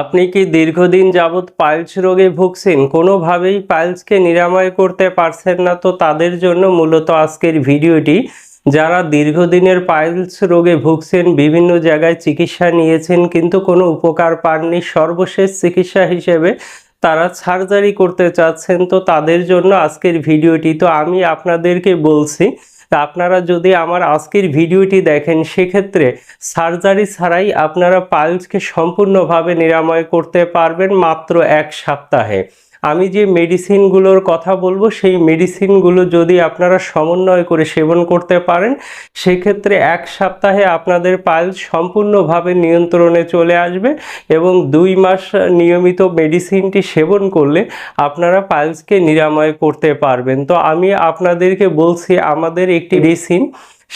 আপনি কি দীর্ঘদিন যাবৎ পাইলস রোগে ভুগছেন? কোনোভাবেই পাইলসকে নিরাময় করতে পারছেন না তো তাদের জন্য মূলত আজকের ভিডিওটি। যারা দীর্ঘদিনের পাইলস রোগে ভুগছেন, বিভিন্ন জায়গায় চিকিৎসা নিয়েছেন, কিন্তু কোনো উপকার পাননি, সর্বশেষ চিকিৎসা হিসেবে তারা সার্জারি করতে চাচ্ছেন তো তাদের জন্য আজকের ভিডিওটি। তো আমি আপনাদেরকে বলছি তা আপনারা যদি আমার আজকের ভিডিওটি দেখেন, সেক্ষেত্রে সার্জারি ছাড়াই আপনারা পাইলসকে সম্পূর্ণভাবে নিরাময় করতে পারবেন মাত্র এক সপ্তাহে। আমি যে মেডিসিনগুলোর কথা বলব, সেই মেডিসিনগুলো যদি আপনারা সমন্বয় করে সেবন করতে পারেন, সেক্ষেত্রে এক সপ্তাহে আপনাদের পাইলস সম্পূর্ণভাবে নিয়ন্ত্রণে চলে আসবে এবং দুই মাস নিয়মিত মেডিসিনটি সেবন করলে আপনারা পাইলসকে নিরাময় করতে পারবেন। তো আমি আপনাদেরকে বলছি, আমাদের একটি মেডিসিন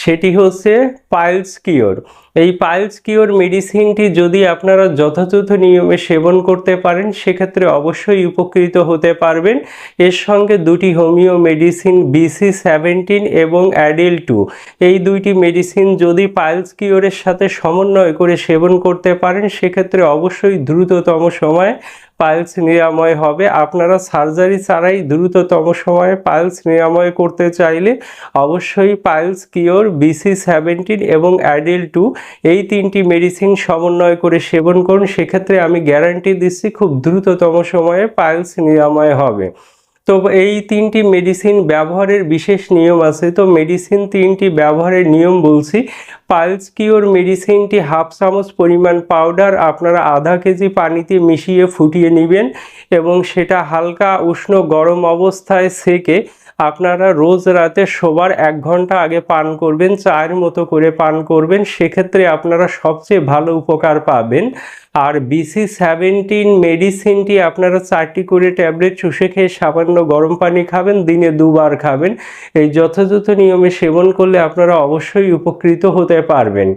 সেটি হচ্ছে পাইলস কিওর। এই পাইলস কিওর মেডিসিনটি যদি আপনারা যথাযথ নিয়মে সেবন করতে পারেন, সেক্ষেত্রে অবশ্যই উপকৃত হতে পারবেন। এর সঙ্গে দুটি homeo medicine B C seventeen এবং অ্যাডেল টু। এই দুইটি মেডিসিন যদি পাইলস কিওরের সাথে সমন্বয় করে সেবন করতে পারেন, সেক্ষেত্রে অবশ্যই দ্রুততম সময়ে পাইলস নিরাময় হবে। আপনারা সার্জারি ছাড়াই দ্রুততম সময়ে পাইলস নিরাময় করতে চাইলে অবশ্যই piles cure, B C seventeen এবং অ্যাডেল টু এই তিনটি মেডিসিন সমন্বয় করে সেবন করুন। সেক্ষেত্রে আমি গ্যারান্টি দিচ্ছি, খুব দ্রুততম সময়ে পাইলস নিরাময় হবে। তো এই তিনটি মেডিসিন ব্যবহারের বিশেষ নিয়ম আছে। তো মেডিসিন তিনটি ব্যবহারের নিয়ম বলছি পালস কিওর মেডিসিনটি হাফ চামচ পরিমাণ পাউডার আপনারা আধা কেজি পানিতে মিশিয়ে ফুটিয়ে নেবেন এবং সেটা হালকা উষ্ণ গরম অবস্থায় সেকে আপনারা রোজ রাতে শোবার এক ঘণ্টা আগে পান করবেন, চায়ের মতো করে পান করবেন, সেক্ষেত্রে আপনারা সবচেয়ে ভালো উপকার পাবেন। আর বিসি সেভেন্টিন মেডিসিনটি আপনারা চারটি করে ট্যাবলেট চুষে খেয়ে সামান্য গরম পানি খাবেন, দিনে দুবার খাবেন। এই যথাযথ নিয়মে সেবন করলে আপনারা অবশ্যই উপকৃত হতে পারবেন।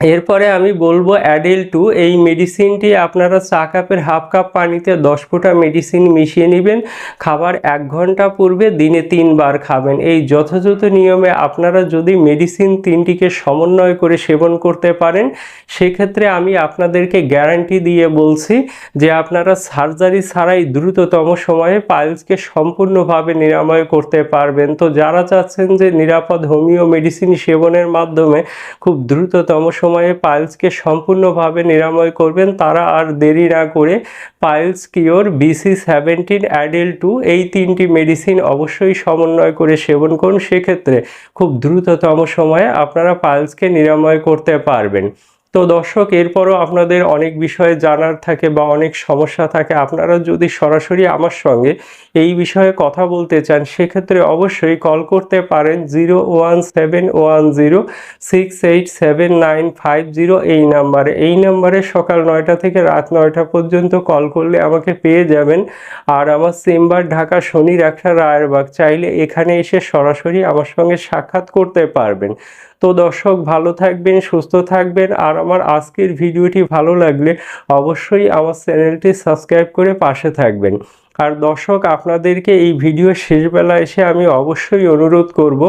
এরপরে আমি বলব অ্যাডেল টু এই মেডিসিনটি আপনারা চা কাপের হাফ কাপ পানিতে দশ ফোঁটা মেডিসিন মিশিয়ে নেবেন। খাবার এক ঘণ্টা পূর্বে দিনে তিনবার খাবেন। এই যথাযথ নিয়মে আপনারা যদি মেডিসিন তিনটিকে সমন্বয় করে সেবন করতে পারেন, সেক্ষেত্রে আমি আপনাদেরকে গ্যারান্টি দিয়ে বলছি যে আপনারা সার্জারি ছাড়াই দ্রুততম সময়ে পাইলসকে সম্পূর্ণভাবে নিরাময় করতে পারবেন। তো যারা চাচ্ছেন যে নিরাপদ হোমিও মেডিসিন সেবনের মাধ্যমে খুব দ্রুততম সময়ে পাইলসকে সম্পূর্ণভাবে নিরাময় করবেন, তারা আর দেরি না করে piles cure BC seventeen Adel two, এই তিনটি মেডিসিন অবশ্যই সমন্বয় করে সেবন করুন। সেক্ষেত্রে খুব দ্রুততম সময়ে আপনারা পাইলসকে নিরাময় করতে পারবেন। তো দর্শক, এরপরও আপনাদের অনেক বিষয়ে জানার থাকে বা অনেক সমস্যা থাকে, আপনারা যদি সরাসরি আমার সঙ্গে এই বিষয়ে কথা বলতে চান, সেক্ষেত্রে অবশ্যই কল করতে পারেন zero one seven one zero six eight seven nine five zero এই নাম্বারে। এই নাম্বারে সকাল নয়টা থেকে রাত নয়টা পর্যন্ত কল করলে আমাকে পেয়ে যাবেন। আর আমার চেম্বার ঢাকা শনির একটা রায়েরবাগ, চাইলে এখানে এসে সরাসরি আমার সঙ্গে সাক্ষাৎ করতে পারবেন। তো দর্শক, ভালো থাকবেন, সুস্থ থাকবেন। আর আমার আজকের ভিডিওটি ভালো লাগলে অবশ্যই আমার চ্যানেলটি সাবস্ক্রাইব করে পাশে থাকবেন। আর দর্শক, আপনাদেরকে এই ভিডিও শেষবেলা এসে আমি অবশ্যই অনুরোধ করব,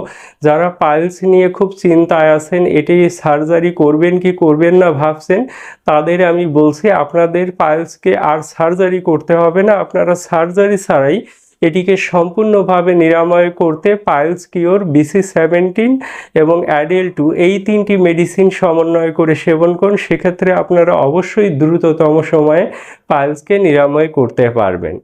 যারা পাইলস নিয়ে খুব চিন্তায় আছেন এটি সার্জারি করবেন কি করবেন না ভাবছেন, তাদের আমি বলছি, আপনাদের পাইলসকে আর সার্জারি করতে হবে না। আপনারা সার্জারি ছাড়াই এটিকে সম্পূর্ণভাবে নিরাময় করতে piles cure, B C seventeen এবং অ্যাডেল টু এই তিনটি মেডিসিন সমন্বয় করে সেবন করুন। সেক্ষেত্রে আপনারা অবশ্যই দ্রুততম সময়ে পাইলসকে নিরাময় করতে পারবেন।